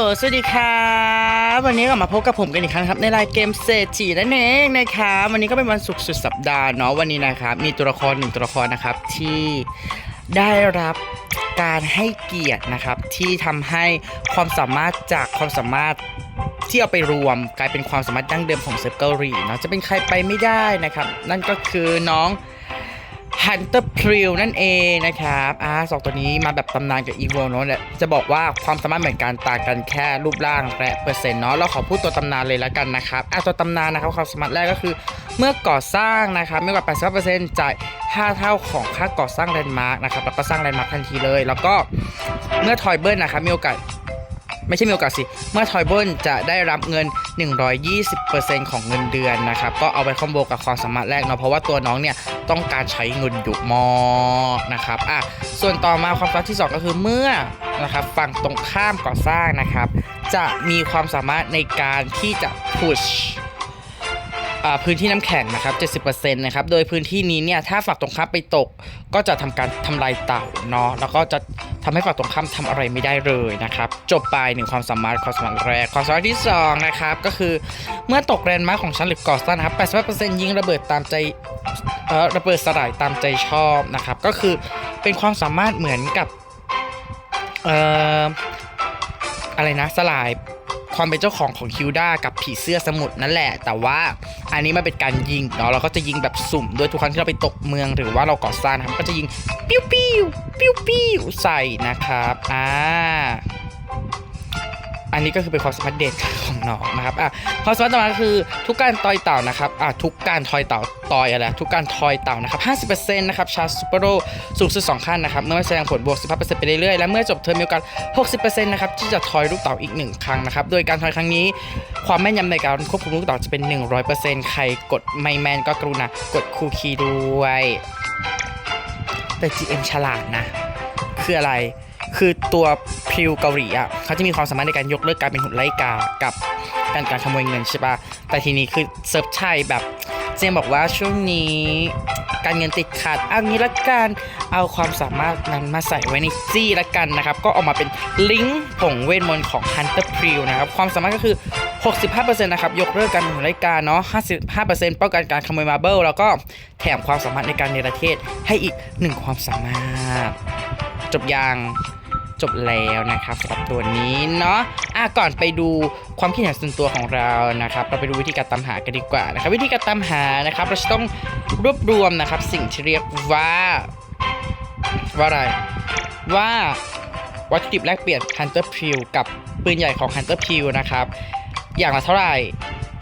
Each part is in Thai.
สวัสดีครับวันนี้กลับมาพบกับผมกันอีกครั้งครับในรายเกมเศรษฐีนั่นเองนะครับวันนี้ก็เป็นวันศุกร์สุดสัปดาห์เนาะวันนี้นะครับ มีตัวละครหนึ่งตัวละครนะครับที่ได้รับการให้เกียรตินะครับ ที่ทำให้ความสามารถจากความสามารถที่เอาไปรวมกลายเป็นความสามารถดั้งเดิมของเซิร์ฟเกาหลีเนาะจะเป็นใครไปไม่ได้นะครับ นั่นก็คือน้อง Hunter p r i l นั่นเองนะครับอ่าสองตัวนี้มาแบบตำนานกับ e v o เนาะเนี่ยจะบอกว่าความสามารถเหมือนกันต่างกันแค่รูปร่างและเปอร์เซ็นต์เนาะเราขอพูดตัวตำนานเลยแล้วกันนะครับอ่าตัวตำนานนะครับความสามารถแรกก็คือ เมื่อก่อสร้างนะครับไม่กว่า85%จ่าย5เท่าของค่าก่อสร้างแลนด์มาร์กนะครับแล้วก็สร้างแลนด์มาร์กทันทีเลย แล้วก็เมื่อทอยเบิลนะครับมีโอกาส ไม่ใช่มีโอกาสสิ เมื่อทอยเบิลจะได้รับเงิน 120%ของเงินเดือนนะครับ ก็เอาไปคอมโบกับความสามารถแรกเนาะเพราะว่าตัวน้องเนี่ยต้องการใช้เงินดุมอนะครับอะส่วนต่อมาความสามารถที่ 2 ก็คือเมื่อนะครับฝั่งตรงข้ามก่อสร้างนะครับ จะมีความสามารถในการที่จะ push พื้นที่น้ำแข็งนะครับ 70%นะครับ โดยพื้นที่นี้เนี่ยถ้าฝั่งตรงข้ามไปตก ก็จะทำการทำลายเต่าเนาะ แล้วก็จะทำให้ฝั่งตรงข้ามทำอะไรไม่ได้เลยนะครับ จบไปหนึ่งความสามารถความสามารถแรก ความสามารถที่สองนะครับก็คือเมื่อตกแรนด์มาร์คของชั้นหรือกอสร้างนะครับ85%ยิงระเบิดตามใจเอ่อระเบิดสลายตามใจชอบนะครับ ก็คือเป็นความสามารถเหมือนกับเอ่ออะไรนะสลาย ความเป็นเจ้าของของคิวด้ากับผีเสื้อสมุทรนั่นแหละ แต่ว่าอันนี้มันเป็นการยิงเนาะเราก็จะยิงแบบสุ่มโดยทุกครั้งที่เราไปตกเมืองหรือว่าเราก่อสร้างนะครับก็จะยิงปิ้วปิ้วปิ้วปิ้วใส่นะครับอ่า อันนี้ก็คือเป็นความสามารถเด็ดของน้องนะครับอะความสามารถต่อมาก็คือทุกการต่อยเต่านะครับอะทุกการทอยเต่าต่อยอะไรทุกการทอยเต่านะครับ50%นะครับชาร์จซูเปอร์โรสูงสุด2ขั้นนะครับเมื่อแสดงผลบวก 15%ไปเรื่อยๆและเมื่อจบเทอมมีโอกาส60%นะครับที่จะทอยลูกเต๋าอีก 1 ครั้งนะครับโดยการทอยครั้งนี้ ความแม่นยำในการควบคุมลูกเต๋าจะเป็น 100%ใครกดไม่แมนก็กรุณากดคูคีด้วยแต่ GM ฉลาดนะ คืออะไร คือตัวพิวเกาหลีอะเขาจะมีความสามารถในการยกเลิกการเป็นหุ่นไล่กากับการการขโมยเงินใช่ปะแต่ทีนี้คือเซิร์ฟชัยแบบเจมบอกว่าช่วงนี้การเงินติดขัดเอางี้ละกันเอาความสามารถนั้นมาใส่ไว้ในจี้ละกันนะครับ ก็ออกมาเป็นลิงก์ผงเวทมนต์ของ Hunter p r i l นะครับ ความสามารถก็คือ 65%นะครับยกเลิกการเป็นหุ่นไล่กาเนาะ55%ป้องกันการขโมยมาเบิลแล้วก็แถมความสามารถในการเนรเทศให้อีก 1 ความสามารถ จบยัง จบแล้วนะครับสำหรับตัวนี้เนาะอะก่อนไปดูความคิดเห็นส่วนตัวของเรานะครับ เราไปดูวิธีการตามหากันดีกว่านะครับวิธีการตามหานะครับ เราจะต้องรวบรวมนะครับ สิ่งที่เรียกว่า ว่าอะไรว่าวัตถุดิบแลกเปลี่ยน Hunter p i l กับปืนใหญ่ของ Hunter p i l นะครับ อย่างละเท่าไหร่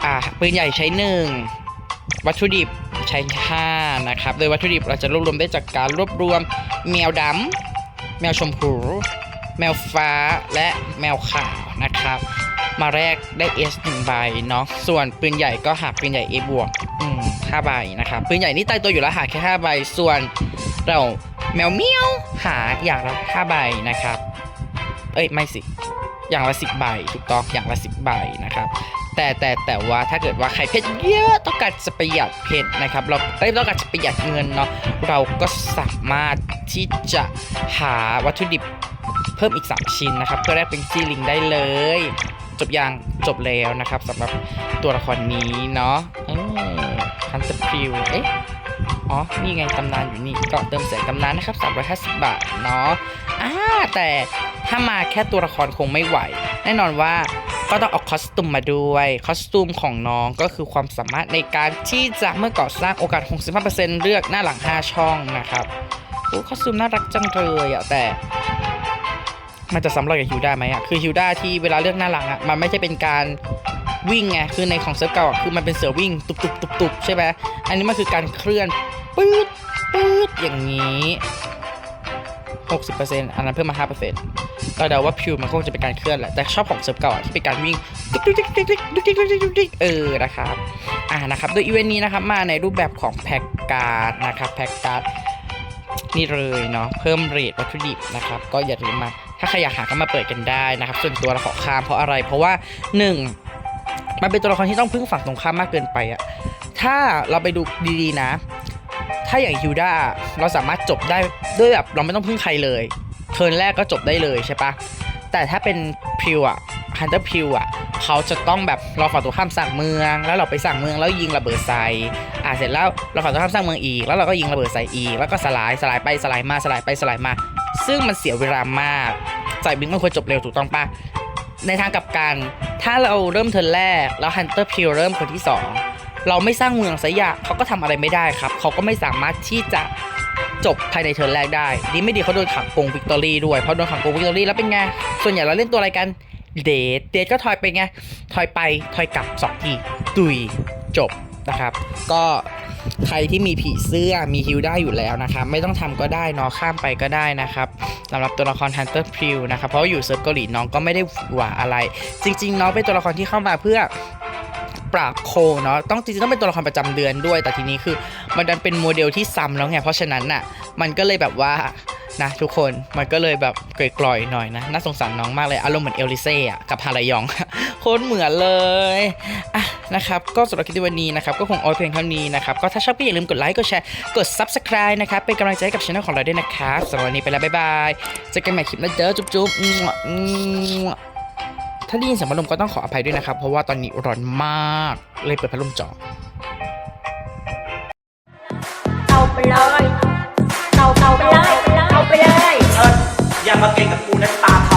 อ่าปืนใหญ่ใช้หนึ่งวัตถุดิบใช้ห้านะครับ โดยวัตถุดิบเราจะรวบรวมได้จากการรวบรวมแมวดำแมวชมพู แมวฟ้าและแมวขาวนะครับ มาแรกได้ S 1ใบเนาะส่วนปืนใหญ่ก็หาปืนใหญ่ A บวกอืม5ใบนะครับปืนใหญ่นี่ตายตัวอยู่แล้วหาแค่5ใบส่วนเราแมวเมียวหาอย่างละ5ใบนะครับ เอ้ยไม่สิอย่างละ10ใบถูกต้องอย่างละ10ใบนะครับ แต่แต่แต่ว่าถ้าเกิดว่าใครเพชรเยอะต้องการจะประหยัดเพชรนะครับ เราเอ้ยต้องการจะประหยัดเงินเนาะเราก็สามารถที่จะหาวัตถุดิบ เพิ่มอีก 3 ชิ้นนะครับเพื่อแลกเป็นซีลิงได้เลย จบยังจบแล้วนะครับสำหรับตัวละครนี้เนาะฮันเตอร์พิวเอ๊ะอ๋อ นี่ไงตำนานอยู่นี่ก็เติมเสียงตำนานนะครับ 350 บาทเนาะอ่าแต่ถ้ามาแค่ตัวละครคงไม่ไหว แน่นอนว่าก็ต้องเอาคอสตูมมาด้วย คอสตูมของน้องก็คือความสามารถในการที่จะเมื่อก่อสร้างโอกาส 65%เลือกหน้าหลัง 5 ช่องนะครับโอ้คอสตูมน่ารักจังเลยอะแต่ มันจะซ้ำรอยกับฮิวด้าไหมอะคือฮิวด้าที่เวลาเลือกหน้าหลังอะมันไม่ใช่เป็นการวิ่งไงคือในของเซิร์ฟเก่าอะคือมันเป็นเสือวิ่งตุบตุบตุบตุบใช่ไหมอันนี้มันคือการเคลื่อนปื๊ดปื๊ดอย่างนี้60%อันนั้นเพิ่มมา5%เราเดาว่าพิวมันคงจะเป็นการเคลื่อนแหละแต่ชอบของเซิร์ฟเก่าที่เป็นการวิ่งดุ๊ดิ๊กเออนะครับอ่านะครับโดยอีเวนต์นี้นะครับมาในรูปแบบของแพ็กการ์ดนะครับแพ็กการ์ด นี่เลยเนาะเพิ่มเรทวัตถุดิบนะครับ ก็อย่าลืมมา ถ้าใครอยากหาก็มาเปิดกันได้นะครับ ส่วนตัวเราขอข้ามเพราะอะไร เพราะว่า 1 มันเป็นตัวละครที่ต้องพึ่งฝั่งตรงข้ามมากเกินไปอะถ้าเราไปดูดีๆนะ ถ้าอย่างฮิวด้าเราสามารถจบได้ด้วยแบบเราไม่ต้องพึ่งใครเลยเทิร์นแรกก็จบได้เลยใช่ปะแต่ถ้าเป็นพิวอะฮันเตอร์พิวอะ เขาจะต้องแบบเรอฝั่งตัวข้ามสั่งเมือง แล้วเราไปสั่งเมืองแล้วยิงระเบิดใส่อ่าเสร็จแล้วเราฝั่งตัวข้ามสร้างเมืองอีก แล้วเราก็ยิงระเบิดใส่อีก แล้วก็สลายสลายไปสลายมาสลายไปสลายมา ซึ่งมันเสียเวลามากใส่บิงมันควรจบเร็วถูกต้องปะในทางกลับกัน ถ้าเราเริ่มเทิร์นแรก แล้วฮันเตอร์พิวเริ่มคนที่สองเราไม่สร้างเมืองสักอย่างเขาก็ทำอะไรไม่ได้ครับ เขาก็ไม่สามารถที่จะจบภายในเทิร์นแรกได้ ดีไม่ดีเขาโดนขังกงวิกตอรี่ด้วย เพราะโดนขังกงวิกตอรี่แล้วเป็นไง ส่วนใหญ่เราเล่นตัวอะไรกัน เดทเดทก็ทอยไปไงทอยไปทอยกลับสองทีตุยจบนะครับ ก็ใครที่มีผีเสื้อมีฮิวได้อยู่แล้วนะครับ ไม่ต้องทำก็ได้นอข้ามไปก็ได้นะครับสำหรับตัวละคร Hunter p r i w นะครับ เพราะอยู่เซิร์ฟเกาหลีน้องก็ไม่ได้หวาอะไร จริง ๆ น้องเป็นตัวละครที่เข้ามาเพื่อปราบโคเนาะต้องจริงๆต้องเป็นตัวละครประจำเดือนด้วย แต่ทีนี้คือ มันดันเป็นโมเดลที่ซ้ำแล้วไงเพราะฉะนั้นน่ะมันก็เลยแบบว่า นะทุกคนมันก็เลยแบบกร่อยๆหน่อยนะ น่าสงสารน้องมากเลยอารมณ์เหมือนเอลิเซ่อะกับฮารายองโคตรเหมือนเลยอะนะครับก็สำหรับคลิปวันนี้นะครับก็คงเอาเพียงเท่านี้นะครับก็ถ้าชอบก็อย่าลืมกดไลค์กดแชร์กด subscribe นะครับเป็นกำลังใจให้กับช่องของเราด้วยนะครับสำหรับวันนี้ไปแล้วบ๊ายบายเจอกันใหม่คลิปหน้าเจอจุ๊บๆถ้าได้ยินเสียงพัดลมก็ต้องขออภัยด้วยนะครับ เพราะว่าตอนนี้ร้อนมากเลยเปิดพัดลมจ่อเอาไปเลย อย่ามาเก่งกับกูนะตา